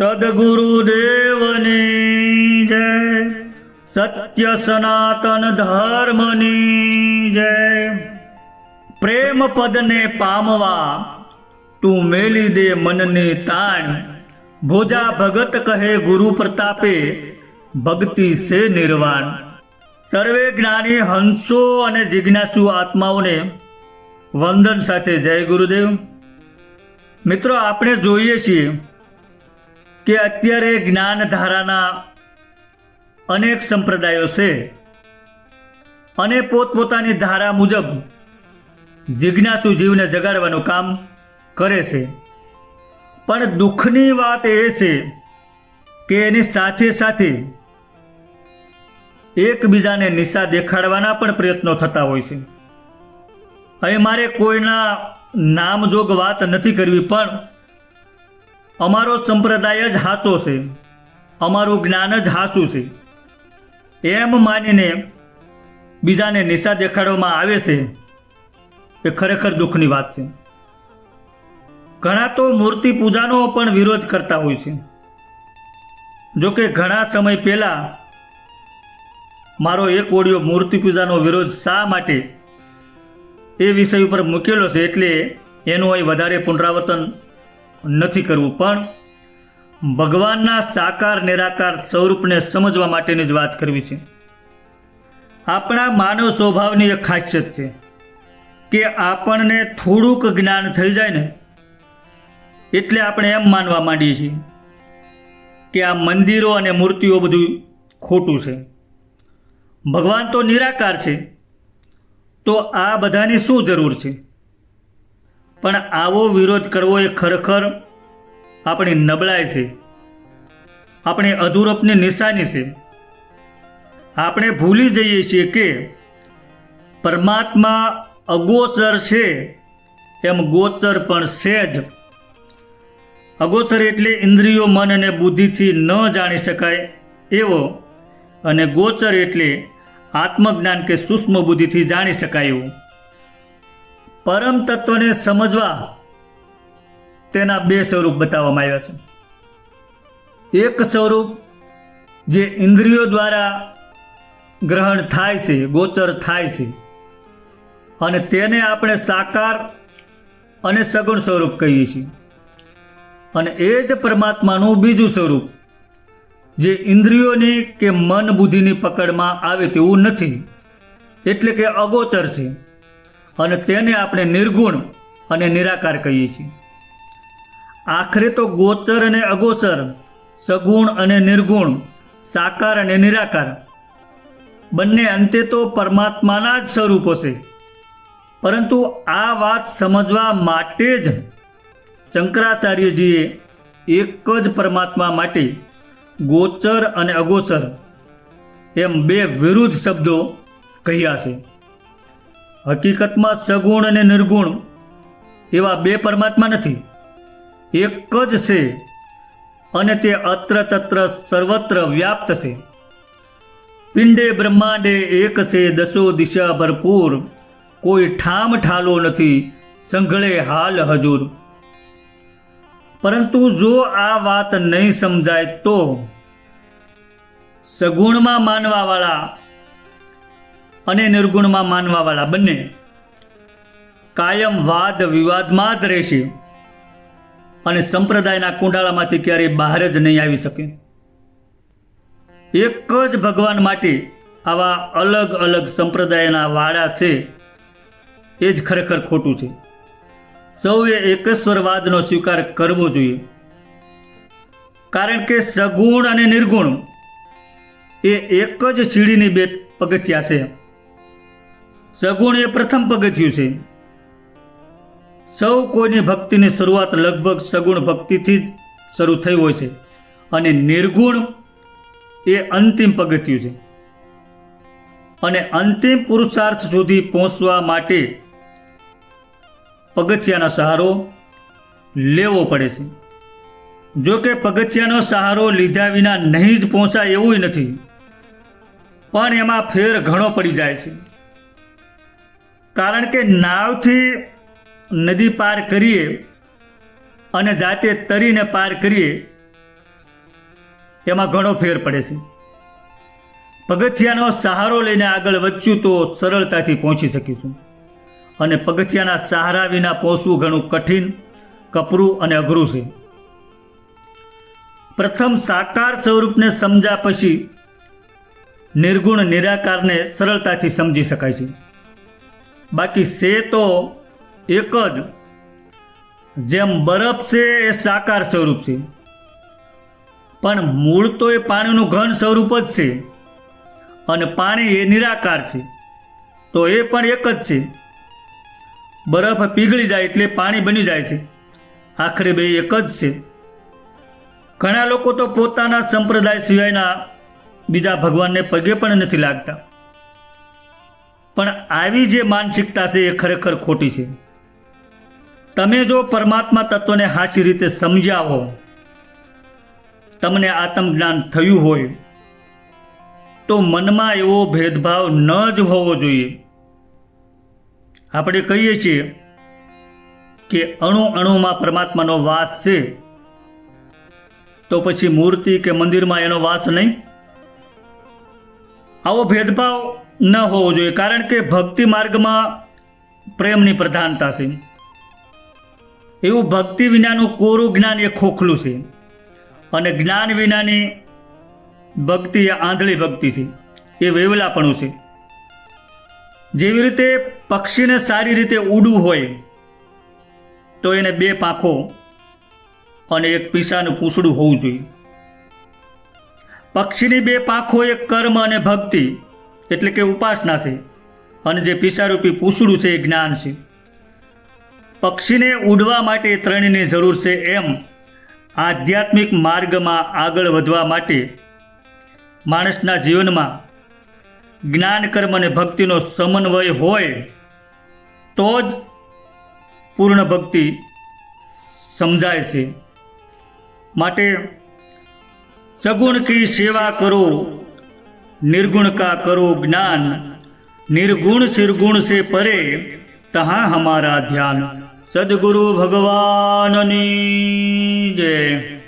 સદગુરુદેવની જય સત્ય સનાતન ધર્મની જય પ્રેમ પદને પામવા તું મેલી દે મનને તાણ ભોજા ભગત કહે ગુરુ પ્રતાપે ભક્તિ સે નિર્વાણ સર્વે જ્ઞાની હંસો અને જિજ્ઞાસુ આત્માઓને વંદન સાથે જય ગુરુદેવ। મિત્રો, આપણે જોઈએ છીએ કે અત્યારે જ્ઞાનધારાના અનેક સંપ્રદાયો છે અને પોતપોતાની ધારા મુજબ જિજ્ઞાસુ જીવને જગાડવાનું કામ કરે છે. પણ દુઃખની વાત એ છે કે એની સાથે સાથે એકબીજાને નિશા દેખાડવાના પણ પ્રયત્નો થતા હોય છે. અહીં મારે કોઈના નામજોગ વાત નથી કરવી, પણ અમારો સંપ્રદાય જ હાસો છે. અમારું જ્ઞાન જ હાસું છે. એમ માનીને બીજાને નિશા દેખાડવામાં આવે છે એ ખરેખર દુઃખની વાત છે. ઘણા તો મૂર્તિ પૂજાનો પણ વિરોધ કરતા હોય છે. જો કે ઘણા સમય પહેલાં મારો એક ઓડિયો મૂર્તિ પૂજાનો વિરોધ શા માટે એ વિષય ઉપર મૂકેલો છે એટલે એનું અહીં વધારે પુનરાવર્તન નથી કરવું, પણ ભગવાનના સાકાર નિરાકાર સ્વરૂપને સમજવા માટેની જ વાત કરવી છે. આપણા માનવ સ્વભાવની એક ખાસિયત છે કે આપણને થોડુંક જ્ઞાન થઈ જાય ને, એટલે આપણે એમ માનવા માંડીએ છીએ કે આ મંદિરો અને મૂર્તિઓ બધું ખોટું છે. ભગવાન તો નિરાકાર છે, તો આ બધાની શું જરૂર છે? પણ આવો વિરોધ કરવો એ ખરેખર આપણી નબળાઈ છે. આપણી અધૂરપની નિશાની છે. આપણે ભૂલી જઈએ છીએ કે પરમાત્મા અગોચર છે એમ ગોચર પણ છે જ. અગોચર એટલે ઇન્દ્રિયો, મન અને બુદ્ધિથી ન જાણી શકાય એવો અને ગોચર એટલે આત્મજ્ઞાન કે સૂક્ષ્મ બુદ્ધિથી જાણી શકાય એવું. પરમ તત્વને સમજવા તેના બે સ્વરૂપ બતાવવામાં આવ્યા છે. એક સ્વરૂપ જે ઇન્દ્રિયો દ્વારા ગ્રહણ થાય છે, ગોચર થાય છે, અને તેને આપણે સાકાર અને સગુણ સ્વરૂપ કહીએ છીએ. અને એ જ પરમાત્માનું બીજું સ્વરૂપ જે ઇન્દ્રિયોની કે મન બુદ્ધિની પકડમાં આવે તેવું નથી, એટલે કે અગોચર છે. અને તેને આપણે નિર્ગુણ અને નિરાકાર કહીએ છીએ. આખરે તો ગોચર અને અગોચર, સગુણ અને નિર્ગુણ, સાકાર અને નિરાકાર. બંને અંતે તો પરમાત્માના જ સ્વરૂપો છે પરંતુ આ વાત સમજવા માટે જ શંકરાચાર્યજીએ એક જ પરમાત્મા માટે ગોચર અને અગોચર એમ બે વિરુદ્ધ શબ્દો કહ્યા છે. હકીકતમાં સગુણ અને નિર્ગુણ એવા બે પરમાત્મા નથી. એક જ છે અને તે અત્ર તત્ર સર્વત્ર વ્યાપ્ત છે. પિંડે બ્રહ્માંડે એક છે, દસો દિશા ભરપૂર. કોઈ ઠામ ઠાલો નથી, સંઘળે હાલ હજુર. પરંતુ જો આ વાત નહીં સમજાય તો, સગુણમાં માનવાવાળા અને નિર્ગુણમાં માનવાવાળા બંને કાયમ વાદ વિવાદમાં જ રહેશે. અને સંપ્રદાયના કુંડાળામાંથી ક્યારેય બહાર જ નહીં આવી શકે. એક જ ભગવાન માટે આવા અલગ અલગ સંપ્રદાયના વાળા છે એ જ ખરેખર ખોટું છે. સૌએ એકેશ્વરવાદનો સ્વીકાર કરવો જોઈએ. કારણ કે સગુણ અને નિર્ગુણ એ એક જ સીડીની બે પગથિયા છે. સગુણ એ પ્રથમ પગથિયું છે. સૌ કોઈની ભક્તિની શરૂઆત લગભગ સગુણ ભક્તિથી જ શરૂ થઈ હોય છે. અને નિર્ગુણ એ અંતિમ પગથિયું છે. અને અંતિમ પુરુષાર્થ સુધી પહોંચવા માટે પગથિયાનો સહારો લેવો પડે છે. જો કે પગથિયાનો સહારો લીધા વિના નહીં જ પહોંચાય એવું નથી. પણ એમાં ફેર ઘણો પડી જાય છે. કારણ કે નાવથી નદી પાર કરીએ અને જાતે તરીને પાર કરીએ, એમાં ઘણો ફેર પડે છે. પગથિયાનો સહારો લઈને આગળ વધશું તો સરળતાથી પહોંચી શકીશું. અને પગથિયાના સહારા વિના પહોંચવું ઘણું કઠિન, કપરું અને અઘરું છે. પ્રથમ સાકાર સ્વરૂપને સમજ્યા પછી નિર્ગુણ નિરાકારને સરળતાથી સમજી શકાય છે. બાકી છે તો એક જ. જેમ બરફ છે એ સાકાર સ્વરૂપ છે. પણ મૂળ તો એ પાણીનું ઘન સ્વરૂપ જ છે. અને પાણી એ નિરાકાર છે. તો એ પણ એક જ છે. બરફ પીગળી જાય એટલે પાણી બની જાય છે. આખરે બે એક જ છે. ઘણા લોકો તો પોતાના સંપ્રદાય સિવાયના બીજા ભગવાનને પગે પણ નથી લાગતા. પણ આવી જે માનસિકતા છે એ ખરેખર ખોટી છે. તમે જો પરમાત્મા તત્વને સાચી રીતે સમજાવો, તમને આત્મજ્ઞાન થયું હોય, તો મનમાં એવો ભેદભાવ ન જ હોવો જોઈએ. આપણે કહીએ છીએ કે અણુ અણુમાં પરમાત્માનો વાસ છે, તો પછી મૂર્તિ કે મંદિરમાં એનો વાસ નહીં? આવો ભેદભાવ ન હોવો જોઈએ, કારણ કે ભક્તિ માર્ગમાં પ્રેમની પ્રધાનતા છે. એવું ભક્તિ વિનાનું કોરું જ્ઞાન એ ખોખલું છે. અને જ્ઞાન વિનાની ભક્તિ એ આંધળી ભક્તિ છે. એ વેવલાપણું છે. જેવી રીતે પક્ષીને સારી રીતે ઉડવું હોય, તો એને બે પાંખો અને એક પીસાનું પૂંછડું હોવું જોઈએ. પક્ષીની બે પાંખો એક કર્મ અને ભક્તિ. એટલે કે ઉપાસના છે અને જે પિસારૂપી પૂસડું છે એ જ્ઞાન છે. પક્ષીને ઉડવા માટે ત્રણની જરૂર છે એમ આધ્યાત્મિક માર્ગમાં આગળ વધવા માટે માણસના જીવનમાં જ્ઞાન, કર્મ અને ભક્તિનો સમન્વય હોય તો જ પૂર્ણ ભક્તિ સમજાય છે. માટે સગુણ કી સેવા કરો निर्गुण का करो ज्ञान निर्गुण सिरगुण से परे तहाँ हमारा ध्यान सदगुरु भगवान जय